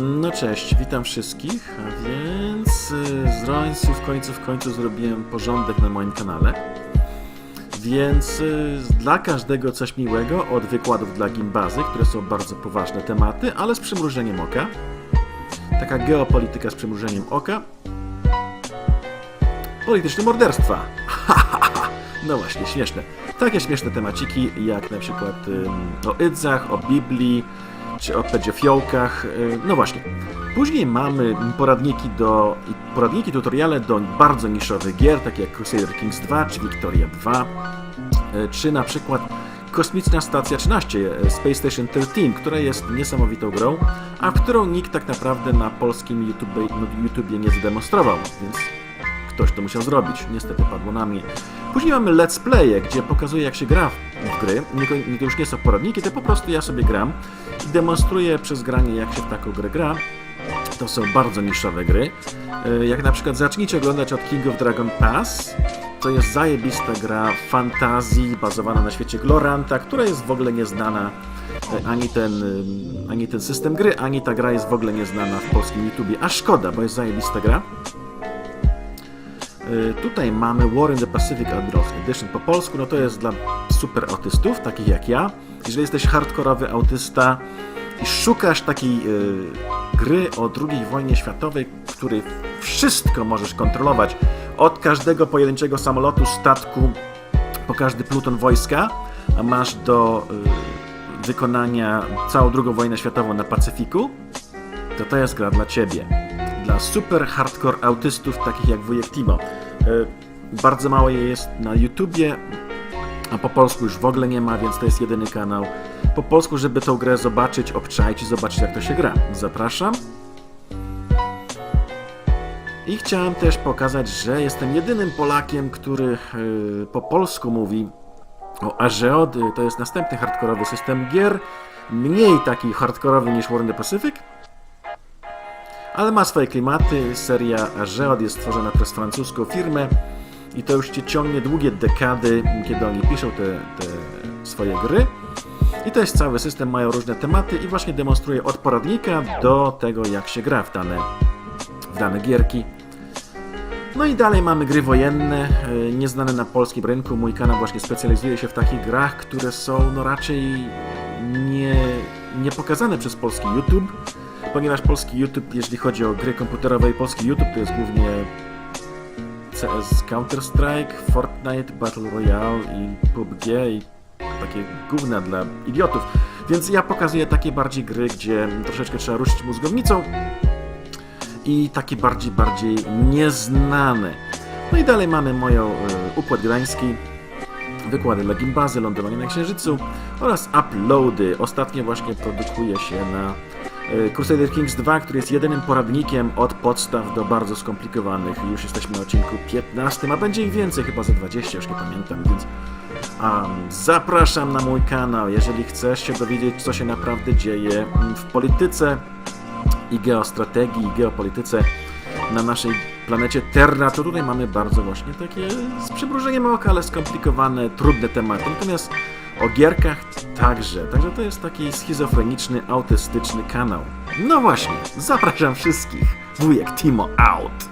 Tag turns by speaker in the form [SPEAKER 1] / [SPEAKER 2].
[SPEAKER 1] No cześć, witam wszystkich, a więc y, z Rońcu w końcu w końcu zrobiłem porządek na moim kanale. Więc y, dla każdego coś miłego, od wykładów dla gimbazy, które są bardzo poważne tematy, ale z przymrużeniem oka. Taka geopolityka z przymrużeniem oka. Polityczne morderstwa. No właśnie, śmieszne. Takie śmieszne temaciki, jak na przykład o Idzach, o Biblii, czy o pedzioфiołkach. y, No właśnie. Później mamy poradniki do poradniki tutoriale do bardzo niszowych gier, takie jak Crusader Kings 2 czy Victoria 2, y, czy na przykład Kosmiczna Stacja 13, y, Space Station 13, która jest niesamowitą grą, a którą nikt tak naprawdę na polskim YouTube, YouTubie nie zademonstrował, więc ktoś to musiał zrobić. Niestety padło na mnie. Później mamy let's playe, gdzie pokazuję jak się gra w gry. To już nie są poradniki, to po prostu ja sobie gram i demonstruję przez granie jak się w taką grę gra. To są bardzo niszowe gry. E, Jak na przykład zacznijcie oglądać od King of Dragon Pass. To jest zajebista gra fantazji bazowana na świecie Gloranta, która jest w ogóle nieznana e, ani ten, ym, ani ten system gry, ani ta gra jest w ogóle nieznana w polskim YouTubie. A szkoda, bo jest zajebista gra. Y, Tutaj mamy War in the Pacific Admiral Edition po polsku, no to jest dla super autystów, takich jak ja. Jeżeli jesteś hardkorowy autysta i szukasz takiej y, gry o II wojnie światowej, w której wszystko możesz kontrolować, od każdego pojedynczego samolotu, statku, po każdy pluton wojska, a masz do y, wykonania całą II wojnę światową na Pacyfiku, to to jest gra dla Ciebie. Dla super hardcore autystów, takich jak wujek Timo. Y, Bardzo mało jej jest na YouTubie, a po polsku już w ogóle nie ma, więc to jest jedyny kanał. Po polsku, żeby tą grę zobaczyć, obczaić i zobaczyć jak to się gra. Zapraszam. I chciałem też pokazać, że jestem jedynym Polakiem, który y, po polsku mówi o Ageod. Y, To jest następny hardkorowy system gier. Mniej taki hardkorowy niż War in the Pacific, ale ma swoje klimaty. Seria Ageod jest stworzona przez francuską firmę i to już cię ciągnie długie dekady, kiedy oni piszą te, te swoje gry. I to jest cały system, mają różne tematy i właśnie demonstruję od poradnika do tego, jak się gra w dane, w dane gierki. No i dalej mamy gry wojenne, e, nieznane na polskim rynku. Mój kanał właśnie specjalizuje się w takich grach, które są no raczej nie, nie pokazane przez polski YouTube, ponieważ polski YouTube, jeśli chodzi o gry komputerowe i polski YouTube, to jest głównie CS Counter-Strike, Fortnite, Battle Royale i PUBG i takie gówna dla idiotów. Więc ja pokazuję takie bardziej gry, gdzie troszeczkę trzeba ruszyć mózgownicą i takie bardziej, bardziej nieznane. No i dalej mamy moją e, Układ Gdański, wykłady dla gimbazy, lądowanie na Księżycu oraz uploady. Ostatnio właśnie produkuje się na Crusader Kings 2, który jest jedynym poradnikiem od podstaw do bardzo skomplikowanych. Już jesteśmy na odcinku 15, a będzie ich więcej, chyba za 20, już nie pamiętam, więc um, zapraszam na mój kanał, jeżeli chcesz się dowiedzieć, co się naprawdę dzieje w polityce i geostrategii, i geopolityce na naszej planecie Terra, to tutaj mamy bardzo właśnie takie z przymrużeniem oka, ale skomplikowane, trudne tematy. Natomiast o gierkach także. Także to jest taki schizofreniczny, autystyczny kanał. No właśnie, zapraszam wszystkich. Wujek Timo out.